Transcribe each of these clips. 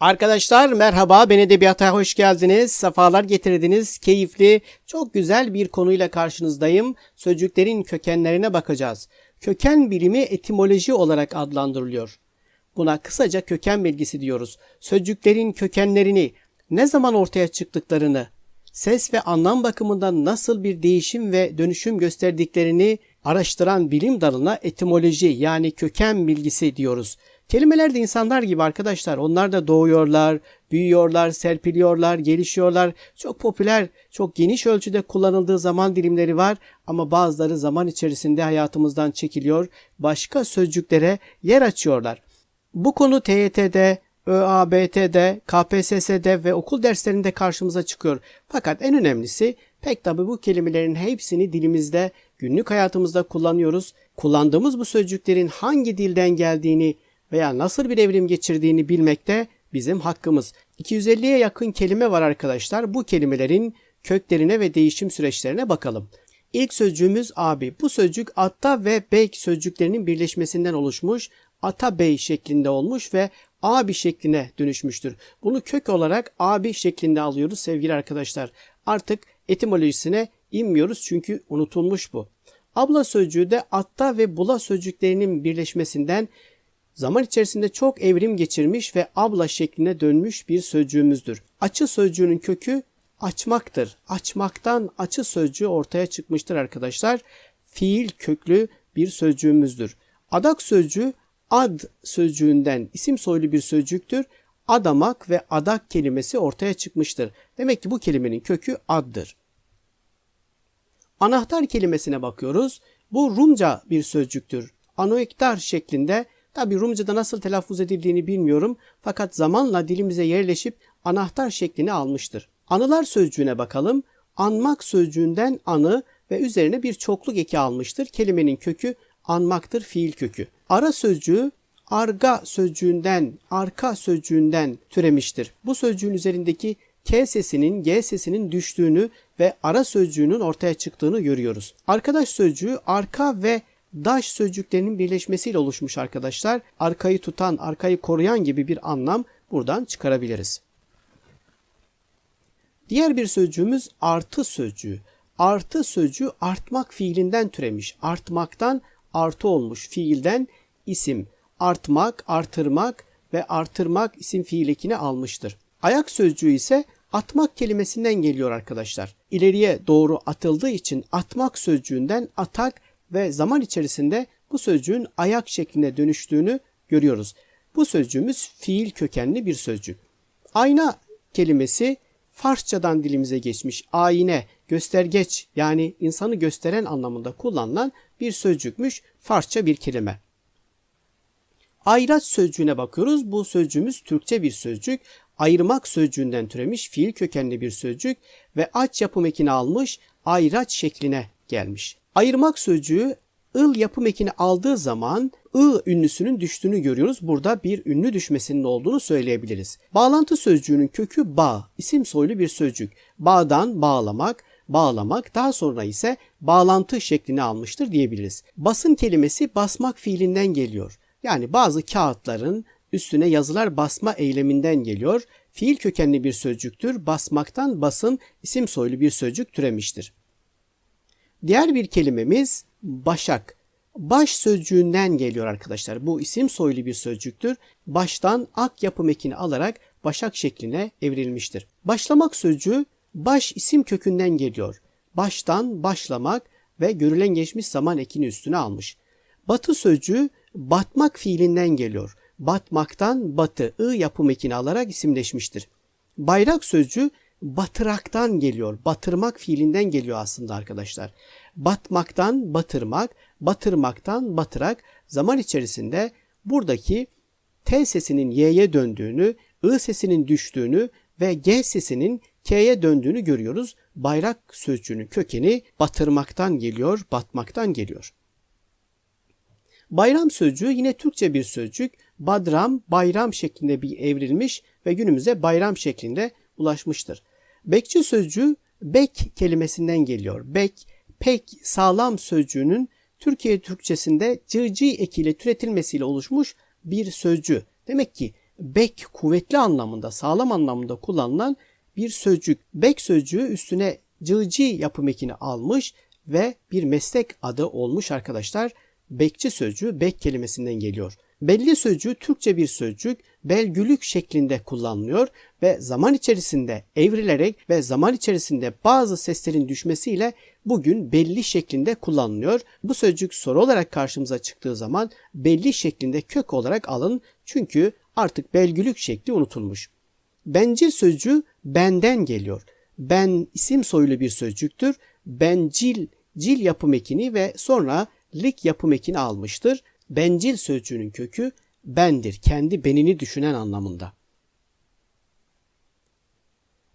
Arkadaşlar merhaba, ben Edebiyat'a hoş geldiniz. Safalar getirdiniz. Keyifli, çok güzel bir konuyla karşınızdayım. Sözcüklerin kökenlerine bakacağız. Köken bilimi etimoloji olarak adlandırılıyor. Buna kısaca köken bilgisi diyoruz. Sözcüklerin kökenlerini, ne zaman ortaya çıktıklarını, ses ve anlam bakımından nasıl bir değişim ve dönüşüm gösterdiklerini araştıran bilim dalına etimoloji yani köken bilgisi diyoruz. Kelimeler de insanlar gibi arkadaşlar. Onlar da doğuyorlar, büyüyorlar, serpiliyorlar, gelişiyorlar. Çok popüler, çok geniş ölçüde kullanıldığı zaman dilimleri var ama bazıları zaman içerisinde hayatımızdan çekiliyor. Başka sözcüklere yer açıyorlar. Bu konu TYT'de, ÖABT'de, KPSS'de ve okul derslerinde karşımıza çıkıyor. Fakat en önemlisi pek tabi bu kelimelerin hepsini dilimizde, günlük hayatımızda kullanıyoruz. Kullandığımız bu sözcüklerin hangi dilden geldiğini veya nasıl bir evrim geçirdiğini bilmek de bizim hakkımız. 250'ye yakın kelime var arkadaşlar. Bu kelimelerin köklerine ve değişim süreçlerine bakalım. İlk sözcüğümüz abi. Bu sözcük atta ve bey sözcüklerinin birleşmesinden oluşmuş, ata bey şeklinde olmuş ve abi şekline dönüşmüştür. Bunu kök olarak abi şeklinde alıyoruz sevgili arkadaşlar. Artık etimolojisine inmiyoruz çünkü unutulmuş bu. Abla sözcüğü de atta ve bula sözcüklerinin birleşmesinden zaman içerisinde çok evrim geçirmiş ve abla şekline dönmüş bir sözcüğümüzdür. Açı sözcüğünün kökü açmaktır. Açmaktan açı sözcüğü ortaya çıkmıştır arkadaşlar. Fiil köklü bir sözcüğümüzdür. Adak sözcüğü ad sözcüğünden isim soylu bir sözcüktür. Adamak ve adak kelimesi ortaya çıkmıştır. Demek ki bu kelimenin kökü addır. Anahtar kelimesine bakıyoruz. Bu Rumca bir sözcüktür. Anoektar şeklinde Tabi Rumca'da nasıl telaffuz edildiğini bilmiyorum fakat zamanla dilimize yerleşip anahtar şeklini almıştır. Anılar sözcüğüne bakalım. Anmak sözcüğünden anı ve üzerine bir çokluk eki almıştır. Kelimenin kökü anmaktır fiil kökü. Ara sözcüğü arga sözcüğünden, arka sözcüğünden türemiştir. Bu sözcüğün üzerindeki K sesinin G sesinin düştüğünü ve ara sözcüğünün ortaya çıktığını görüyoruz. Arkadaş sözcüğü arka ve daş sözcüklerinin birleşmesiyle oluşmuş arkadaşlar. Arkayı tutan, arkayı koruyan gibi bir anlam buradan çıkarabiliriz. Diğer bir sözcüğümüz artı sözcüğü. Artı sözcüğü artmak fiilinden türemiş. Artmaktan artı olmuş fiilden isim. Artmak, artırmak ve artırmak isim fiil ekini almıştır. Ayak sözcüğü ise atmak kelimesinden geliyor arkadaşlar. İleriye doğru atıldığı için atmak sözcüğünden atak ve zaman içerisinde bu sözcüğün ayak şekline dönüştüğünü görüyoruz. Bu sözcüğümüz fiil kökenli bir sözcük. Ayna kelimesi Farsçadan dilimize geçmiş ayine, göstergeç yani insanı gösteren anlamında kullanılan bir sözcükmüş Farsça bir kelime. Ayraç sözcüğüne bakıyoruz. Bu sözcüğümüz Türkçe bir sözcük. Ayırmak sözcüğünden türemiş fiil kökenli bir sözcük ve aç yapım ekini almış ayraç şekline gelmiş. Ayırmak sözcüğü ıl yapım ekini aldığı zaman ı ünlüsünün düştüğünü görüyoruz. Burada bir ünlü düşmesinin olduğunu söyleyebiliriz. Bağlantı sözcüğünün kökü bağ, isim soylu bir sözcük. Bağdan bağlamak, bağlamak daha sonra ise bağlantı şeklini almıştır diyebiliriz. Basın kelimesi basmak fiilinden geliyor. Yani bazı kağıtların üstüne yazılar basma eyleminden geliyor. Fiil kökenli bir sözcüktür. Basmaktan basın isim soylu bir sözcük türemiştir. Diğer bir kelimemiz başak. Baş sözcüğünden geliyor arkadaşlar. Bu isim soylu bir sözcüktür. Baştan ak yapım ekini alarak başak şekline evrilmiştir. Başlamak sözcüğü baş isim kökünden geliyor. Baştan başlamak ve görülen geçmiş zaman ekini üstüne almış. Batı sözcüğü batmak fiilinden geliyor. Batmaktan batı ı yapım ekini alarak isimleşmiştir. Bayrak sözcüğü batıraktan geliyor. Batırmak fiilinden geliyor aslında arkadaşlar. Batmaktan batırmak, batırmaktan batırak zaman içerisinde buradaki T sesinin Y'ye döndüğünü, I sesinin düştüğünü ve G sesinin K'ye döndüğünü görüyoruz. Bayrak sözcüğünün kökeni batırmaktan geliyor, batmaktan geliyor. Bayram sözcüğü yine Türkçe bir sözcük. Badram, bayram şeklinde bir evrilmiş ve günümüze bayram şeklinde ulaşmıştır. Bekçi sözcüğü bek kelimesinden geliyor. Bek, pek, sağlam sözcüğünün Türkiye Türkçesinde cıcı ekiyle türetilmesiyle oluşmuş bir sözcü. Demek ki bek kuvvetli anlamında, sağlam anlamında kullanılan bir sözcük. Bek sözcüğü üstüne cığcı yapım ekini almış ve bir meslek adı olmuş arkadaşlar. Bekçi sözcüğü bek kelimesinden geliyor. Belli sözcüğü Türkçe bir sözcük belgülük şeklinde kullanılıyor ve zaman içerisinde evrilerek ve zaman içerisinde bazı seslerin düşmesiyle bugün belli şeklinde kullanılıyor. Bu sözcük soru olarak karşımıza çıktığı zaman belli şeklinde kök olarak alın çünkü artık belgülük şekli unutulmuş. Bencil sözcüğü benden geliyor. Ben isim soylu bir sözcüktür. Bencil cil yapım ekini ve sonra lik yapım ekini almıştır. Bencil sözcüğünün kökü bendir, kendi benini düşünen anlamında.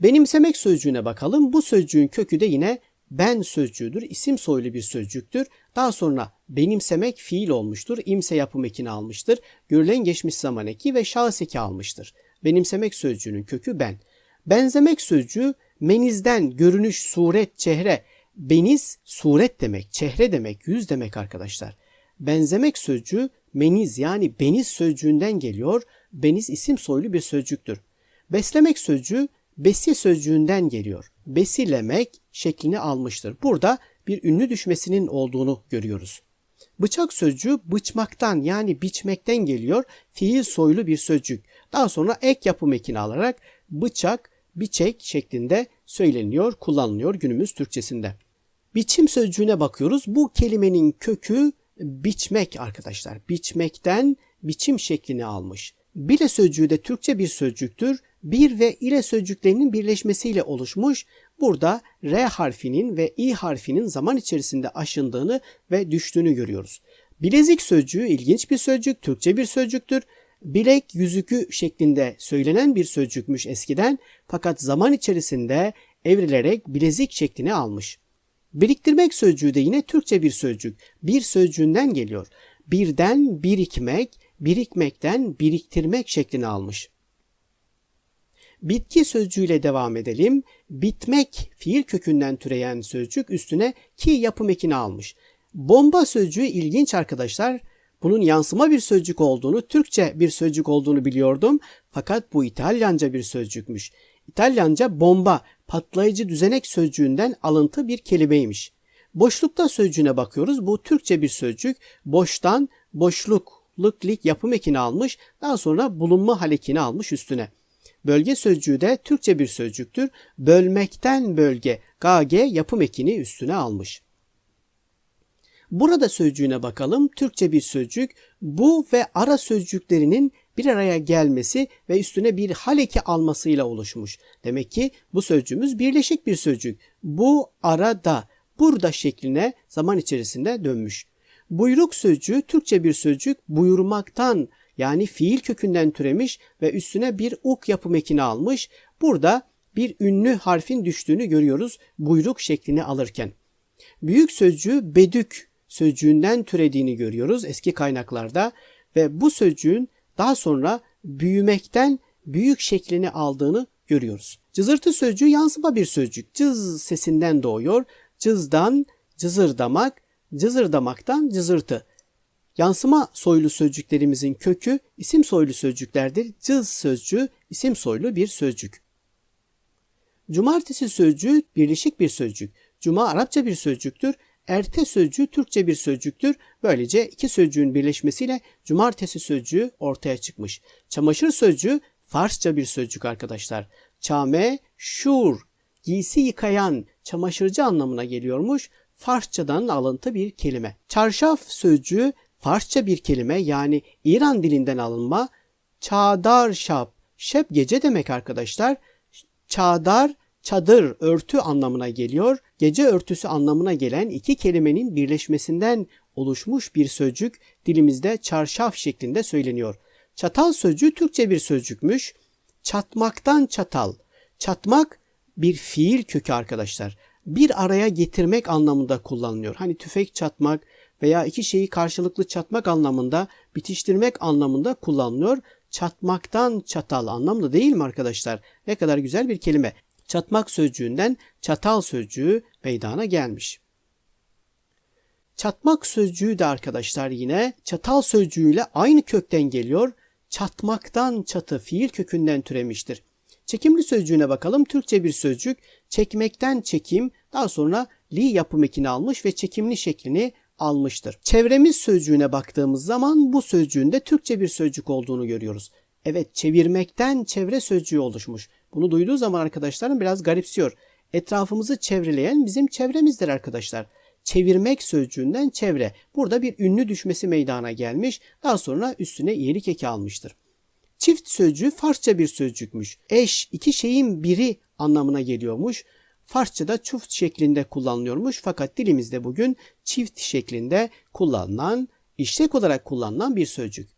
Benimsemek sözcüğüne bakalım. Bu sözcüğün kökü de yine ben sözcüğüdür. İsim soylu bir sözcüktür. Daha sonra benimsemek fiil olmuştur. İmse yapım ekini almıştır. Görülen geçmiş zaman eki ve şahıs eki almıştır. Benimsemek sözcüğünün kökü ben. Benzemek sözcüğü menizden, görünüş, suret, çehre. Beniz suret demek, çehre demek, yüz demek arkadaşlar. Benzemek sözcüğü meniz yani beniz sözcüğünden geliyor. Beniz isim soylu bir sözcüktür. Beslemek sözcüğü besi sözcüğünden geliyor. Besilemek şeklini almıştır. Burada bir ünlü düşmesinin olduğunu görüyoruz. Bıçak sözcüğü bıçmaktan yani biçmekten geliyor. Fiil soylu bir sözcük. Daha sonra ek yapım ekini alarak bıçak, biçek şeklinde söyleniyor, kullanılıyor günümüz Türkçesinde. Biçim sözcüğüne bakıyoruz. Bu kelimenin kökü biçmek arkadaşlar. Biçmekten biçim şeklini almış. Bile sözcüğü de Türkçe bir sözcüktür. Bir ve ile sözcüklerinin birleşmesiyle oluşmuş. Burada R harfinin ve İ harfinin zaman içerisinde aşındığını ve düştüğünü görüyoruz. Bilezik sözcüğü ilginç bir sözcük, Türkçe bir sözcüktür. Bilek yüzükü şeklinde söylenen bir sözcükmüş eskiden fakat zaman içerisinde evrilerek bilezik şeklini almış. Biriktirmek sözcüğü de yine Türkçe bir sözcük. Bir sözcüğünden geliyor. Birden birikmek, birikmekten biriktirmek şeklini almış. Bitki sözcüğüyle devam edelim. Bitmek fiil kökünden türeyen sözcük üstüne ki yapım ekini almış. Bomba sözcüğü ilginç arkadaşlar. Bunun yansıma bir sözcük olduğunu, Türkçe bir sözcük olduğunu biliyordum. Fakat bu İtalyanca bir sözcükmüş. İtalyanca bomba, patlayıcı düzenek sözcüğünden alıntı bir kelimeymiş. Boşlukta sözcüğüne bakıyoruz. Bu Türkçe bir sözcük. Boştan boşluk, lıklik yapım ekini almış. Daha sonra bulunma halekini almış üstüne. Bölge sözcüğü de Türkçe bir sözcüktür. Bölmekten bölge, gg yapım ekini üstüne almış. Burada sözcüğüne bakalım. Türkçe bir sözcük. Bu ve ara sözcüklerinin bir araya gelmesi ve üstüne bir haleki almasıyla oluşmuş. Demek ki bu sözcüğümüz birleşik bir sözcük. Bu arada, burada şekline zaman içerisinde dönmüş. Buyruk sözcüğü Türkçe bir sözcük buyurmaktan yani fiil kökünden türemiş ve üstüne bir uk yapım ekini almış. Burada bir ünlü harfin düştüğünü görüyoruz buyruk şeklini alırken. Büyük sözcüğü bedük sözcüğünden türediğini görüyoruz eski kaynaklarda ve bu sözcüğün daha sonra büyümekten büyük şeklini aldığını görüyoruz. Cızırtı sözcüğü yansıma bir sözcük. Cız sesinden doğuyor. Cızdan cızırdamak, cızırdamaktan cızırtı. Yansıma soylu sözcüklerimizin kökü isim soylu sözcüklerdir. Cız sözcüğü isim soylu bir sözcük. Cumartesi sözcüğü birleşik bir sözcük. Cuma Arapça bir sözcüktür. Erte sözcüğü Türkçe bir sözcüktür. Böylece iki sözcüğün birleşmesiyle cumartesi sözcüğü ortaya çıkmış. Çamaşır sözcüğü Farsça bir sözcük arkadaşlar. Çame, şur, giysi yıkayan, çamaşırcı anlamına geliyormuş. Farsçadan alıntı bir kelime. Çarşaf sözcüğü Farsça bir kelime yani İran dilinden alınma. Çağdar şap, şep gece demek arkadaşlar. Çağdar çadır, örtü anlamına geliyor. Gece örtüsü anlamına gelen iki kelimenin birleşmesinden oluşmuş bir sözcük dilimizde çarşaf şeklinde söyleniyor. Çatal sözcüğü Türkçe bir sözcükmüş. Çatmaktan çatal. Çatmak bir fiil kökü arkadaşlar. Bir araya getirmek anlamında kullanılıyor. Hani tüfek çatmak veya iki şeyi karşılıklı çatmak anlamında, bitiştirmek anlamında kullanılıyor. Çatmaktan çatal anlamlı değil mi arkadaşlar? Ne kadar güzel bir kelime çatmak sözcüğünden çatal sözcüğü meydana gelmiş. Çatmak sözcüğü de arkadaşlar yine çatal sözcüğüyle aynı kökten geliyor. çatmaktan çatı fiil kökünden türemiştir. Çekimli sözcüğüne bakalım. Türkçe bir sözcük. Çekmekten çekim, daha sonra li yapım ekini almış ve çekimli şeklini almıştır. Çevremiz sözcüğüne baktığımız zaman bu sözcüğün de Türkçe bir sözcük olduğunu görüyoruz. Evet çevirmekten çevre sözcüğü oluşmuş. Bunu duyduğu zaman arkadaşlarım biraz garipsiyor. Etrafımızı çevreleyen bizim çevremizdir arkadaşlar. Çevirmek sözcüğünden çevre. Burada bir ünlü düşmesi meydana gelmiş. Daha sonra üstüne iyilik eki almıştır. Çift sözcüğü Farsça bir sözcükmüş. Eş iki şeyin biri anlamına geliyormuş. Farsçada çift şeklinde kullanılıyormuş fakat dilimizde bugün çift şeklinde kullanılan, işlek olarak kullanılan bir sözcük.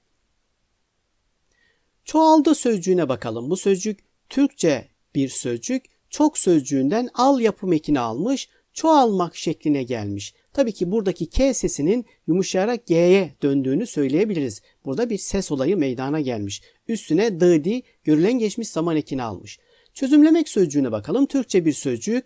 Çoğaldı sözcüğüne bakalım. Bu sözcük Türkçe bir sözcük. Çok sözcüğünden al yapım ekini almış, çoğalmak şekline gelmiş. Tabii ki buradaki K sesinin yumuşayarak G'ye döndüğünü söyleyebiliriz. Burada bir ses olayı meydana gelmiş. Üstüne dıdi görülen geçmiş zaman ekini almış. Çözümlemek sözcüğüne bakalım. Türkçe bir sözcük.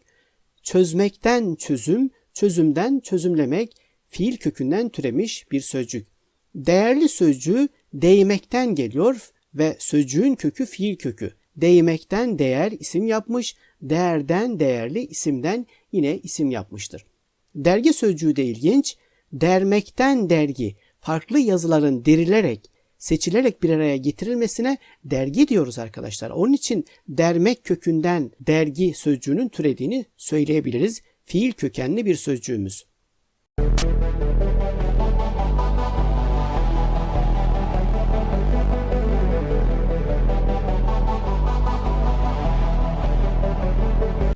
Çözmekten çözüm, çözümden çözümlemek, fiil kökünden türemiş bir sözcük. Değerli sözcüğü değmekten geliyor ve sözcüğün kökü fiil kökü. Değmekten değer isim yapmış, değerden değerli isimden yine isim yapmıştır. Dergi sözcüğü de ilginç. Dermekten dergi, farklı yazıların derilerek, seçilerek bir araya getirilmesine dergi diyoruz arkadaşlar. Onun için dermek kökünden dergi sözcüğünün türediğini söyleyebiliriz. Fiil kökenli bir sözcüğümüz.